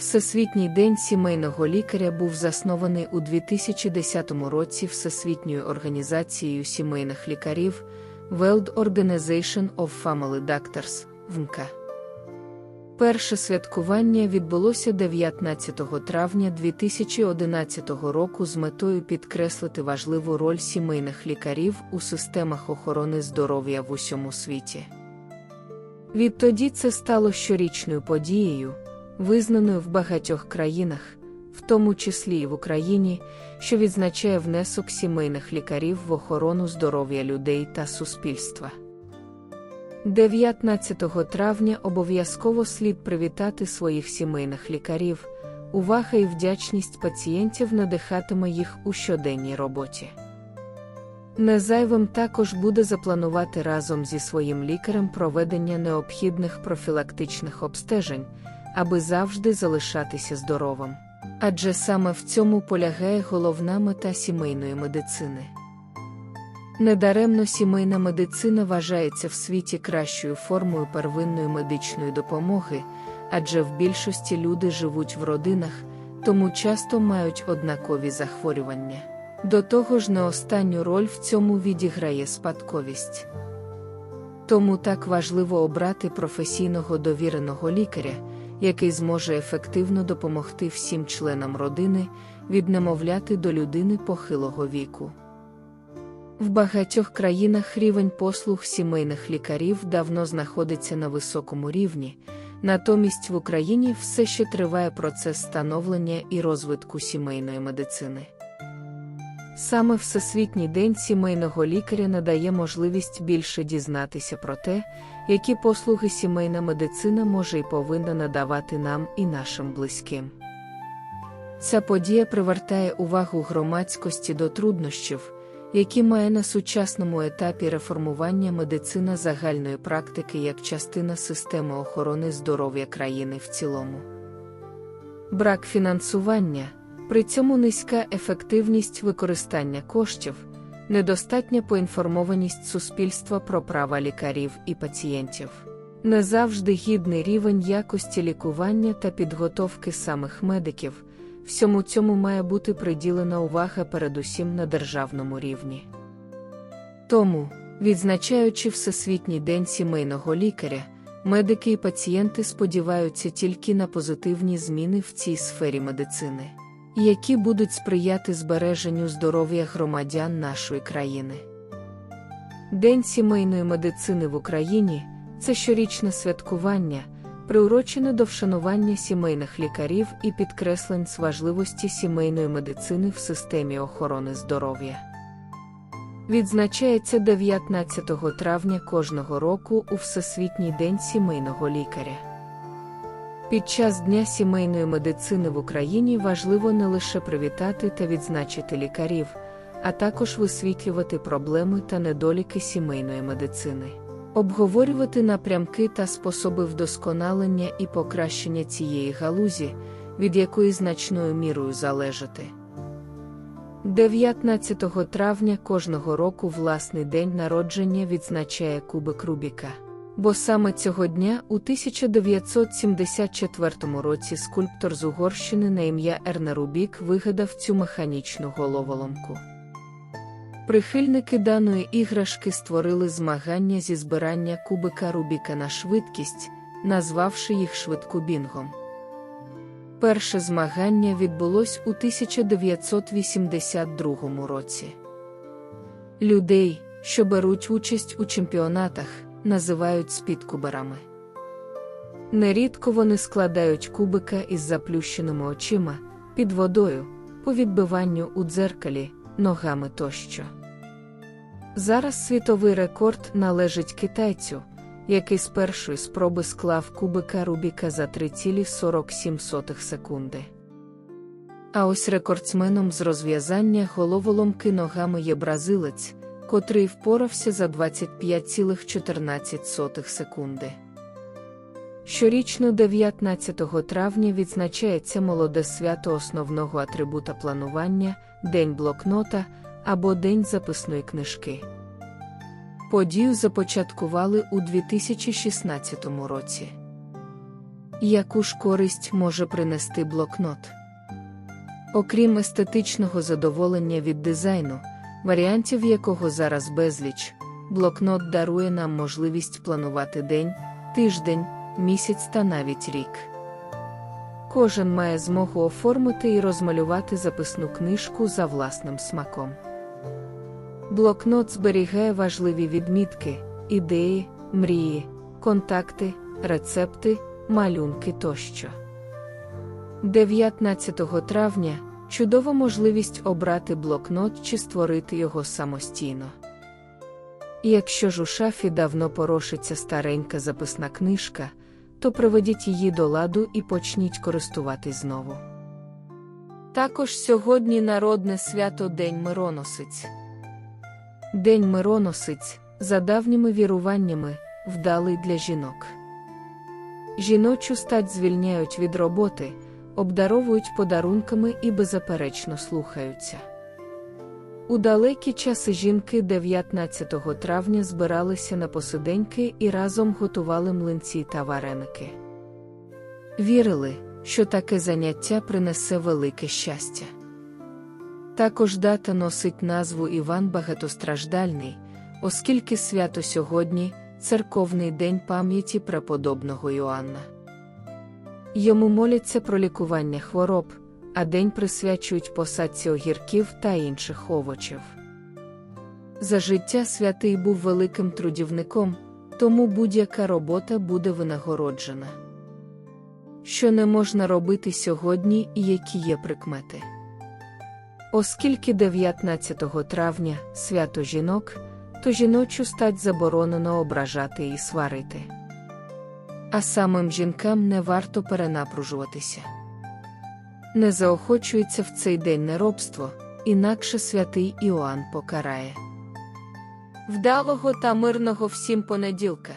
Всесвітній день сімейного лікаря був заснований у 2010 році Всесвітньою організацією сімейних лікарів World Organization of Family Doctors ВМК. Перше святкування відбулося 19 травня 2011 року з метою підкреслити важливу роль сімейних лікарів у системах охорони здоров'я в усьому світі. Відтоді це стало щорічною подією, визнаною в багатьох країнах, в тому числі і в Україні, що відзначає внесок сімейних лікарів в охорону здоров'я людей та суспільства. 19 травня обов'язково слід привітати своїх сімейних лікарів. Увага і вдячність пацієнтів надихатиме їх у щоденній роботі. Незайвим також буде запланувати разом зі своїм лікарем проведення необхідних профілактичних обстежень, аби завжди залишатися здоровим. Адже саме в цьому полягає головна мета сімейної медицини. Недаремно сімейна медицина вважається в світі кращою формою первинної медичної допомоги, адже в більшості люди живуть в родинах, тому часто мають однакові захворювання. До того ж, не останню роль в цьому відіграє спадковість. Тому так важливо обрати професійного довіреного лікаря, який зможе ефективно допомогти всім членам родини від немовляти до людини похилого віку. В багатьох країнах рівень послуг сімейних лікарів давно знаходиться на високому рівні, натомість в Україні все ще триває процес становлення і розвитку сімейної медицини. Саме Всесвітній день сімейного лікаря надає можливість більше дізнатися про те, які послуги сімейна медицина може і повинна надавати нам і нашим близьким. Ця подія привертає увагу громадськості до труднощів які має на сучасному етапі реформування медицина загальної практики як частина системи охорони здоров'я країни в цілому. Брак фінансування, при цьому низька ефективність використання коштів, недостатня поінформованість суспільства про права лікарів і пацієнтів. Не завжди гідний рівень якості лікування та підготовки самих медиків, всьому цьому має бути приділена увага передусім на державному рівні. Тому, відзначаючи Всесвітній день сімейного лікаря, медики і пацієнти сподіваються тільки на позитивні зміни в цій сфері медицини, які будуть сприяти збереженню здоров'я громадян нашої країни. День сімейної медицини в Україні це щорічне святкування приурочене до вшанування сімейних лікарів і підкреслень з важливості сімейної медицини в системі охорони здоров'я. Відзначається 19 травня кожного року у Всесвітній день сімейного лікаря. Під час Дня сімейної медицини в Україні важливо не лише привітати та відзначити лікарів, а також висвітлювати проблеми та недоліки сімейної медицини обговорювати напрямки та способи вдосконалення і покращення цієї галузі, від якої значною мірою залежати. 19 травня кожного року власний день народження відзначає Кубик Рубіка. Бо саме цього дня у 1974 році скульптор з Угорщини на ім'я Ерне Рубік вигадав цю механічну головоломку. Прихильники даної іграшки створили змагання зі збирання кубика Рубіка на швидкість, назвавши їх швидкубінгом. Перше змагання відбулось у 1982 році. Людей, що беруть участь у чемпіонатах, називають спідкуберами. Нерідко вони складають кубика із заплющеними очима, під водою, по відбиванню у дзеркалі, ногами тощо. Зараз світовий рекорд належить китайцю, який з першої спроби склав кубика Рубіка за 3,47 секунди. А ось рекордсменом з розв'язання головоломки ногами є бразилець, котрий впорався за 25,14 секунди. Щорічно 19 травня відзначається молоде свято основного атрибута планування, День блокнота або День записної книжки. Подію започаткували у 2016 році. Яку ж користь може принести блокнот? Окрім естетичного задоволення від дизайну, варіантів якого зараз безліч, блокнот дарує нам можливість планувати день, тиждень, місяць та навіть рік. Кожен має змогу оформити і розмалювати записну книжку за власним смаком. Блокнот зберігає важливі відмітки, ідеї, мрії, контакти, рецепти, малюнки тощо. 19 травня чудова можливість обрати блокнот чи створити його самостійно. І Якщо ж у шафі давно порошиться старенька записна книжка, то приведіть її до ладу і почніть користуватись знову. Також сьогодні народне свято День Мироносиць. День Мироносиць, за давніми віруваннями, вдалий для жінок. Жіночу стать звільняють від роботи, обдаровують подарунками і беззаперечно слухаються. У далекі часи жінки 19 травня збиралися на посиденьки і разом готували млинці та вареники. Вірили, що таке заняття принесе велике щастя. Також дата носить назву Іван Багатостраждальний, оскільки свято сьогодні церковний день пам'яті преподобного Йоанна. Йому моляться про лікування хвороб, а день присвячують посадці огірків та інших овочів. За життя святий був великим трудівником, тому будь-яка робота буде винагороджена. Що не можна робити сьогодні і які є прикмети. Оскільки 19 травня свято жінок, то жіночу стать заборонено ображати і сварити. А самим жінкам не варто перенапружуватися. Не заохочується в цей день неробство, інакше святий Іоанн покарає. Вдалого та мирного всім понеділка!